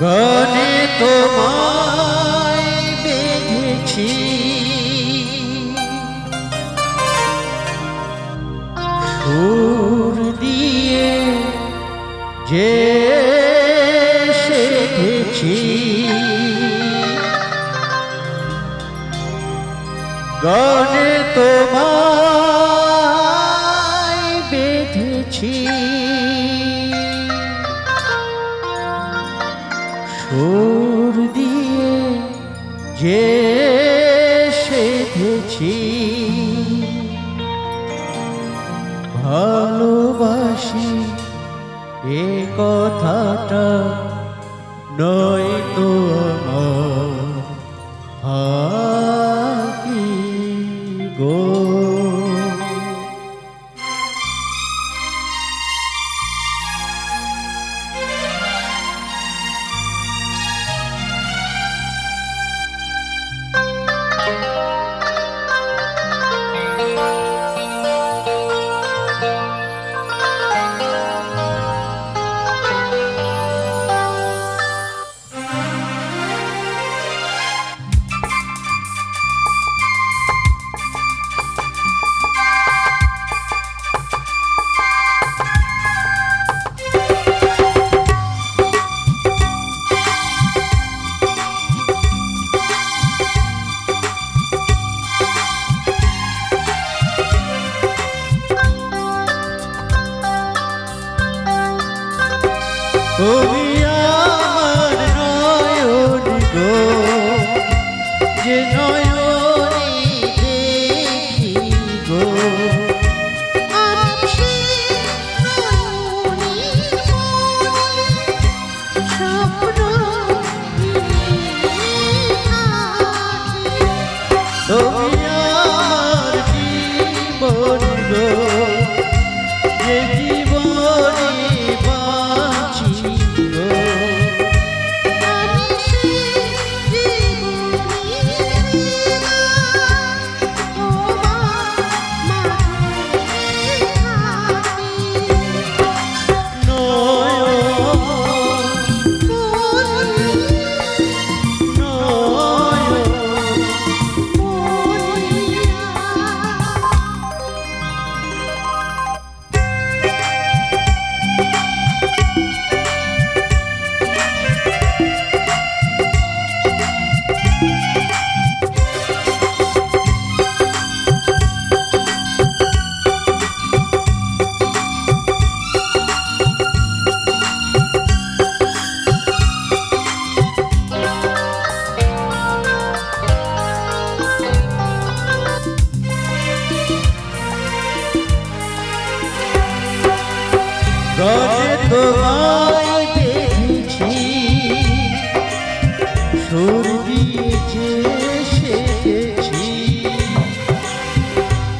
গানে তোমায় বেঁধেছি। সুর দিয়ে যে সেধেছি। গানে তোমায় বেঁধেছি সুর দিয়ে যে সেধেছি ভালোবাসি এ কথাটা নয় তো আমার তুমি আমার নয়ন গো। যে নয়নি দেখি গো। তুমি আমার জীবন গো। যে জীবনে সুর দিয়েছে সেছি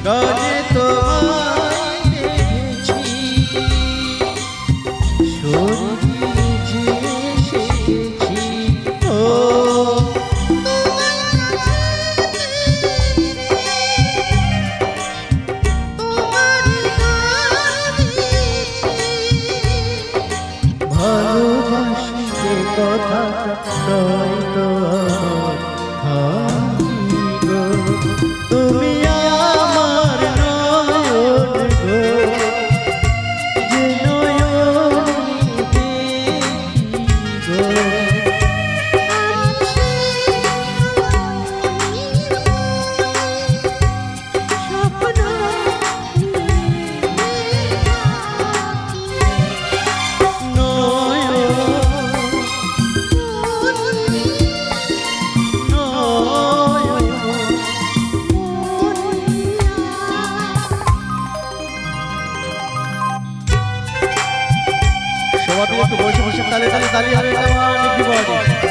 গানে তোমায় দেখেছি। সুর দিয়েছে সেছি ও। যে কথাটা নয় তো আমার মিলে একটু বসে বসে তালে তালে তালি হবে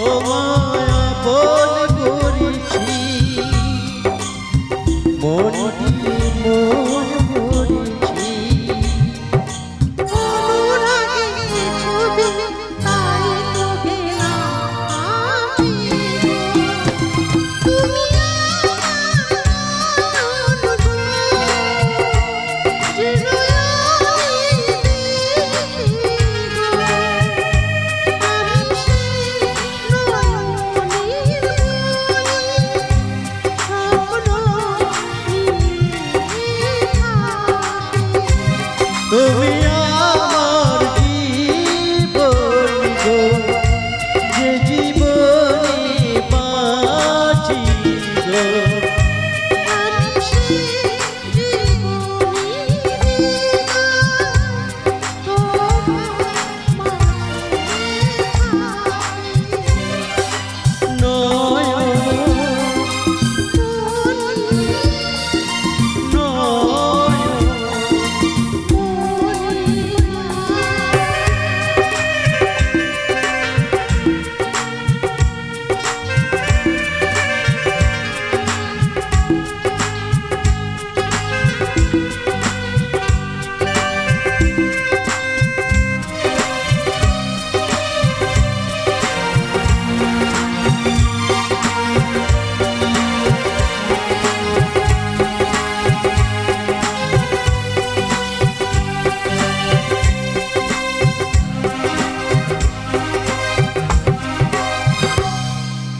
哦 তুমি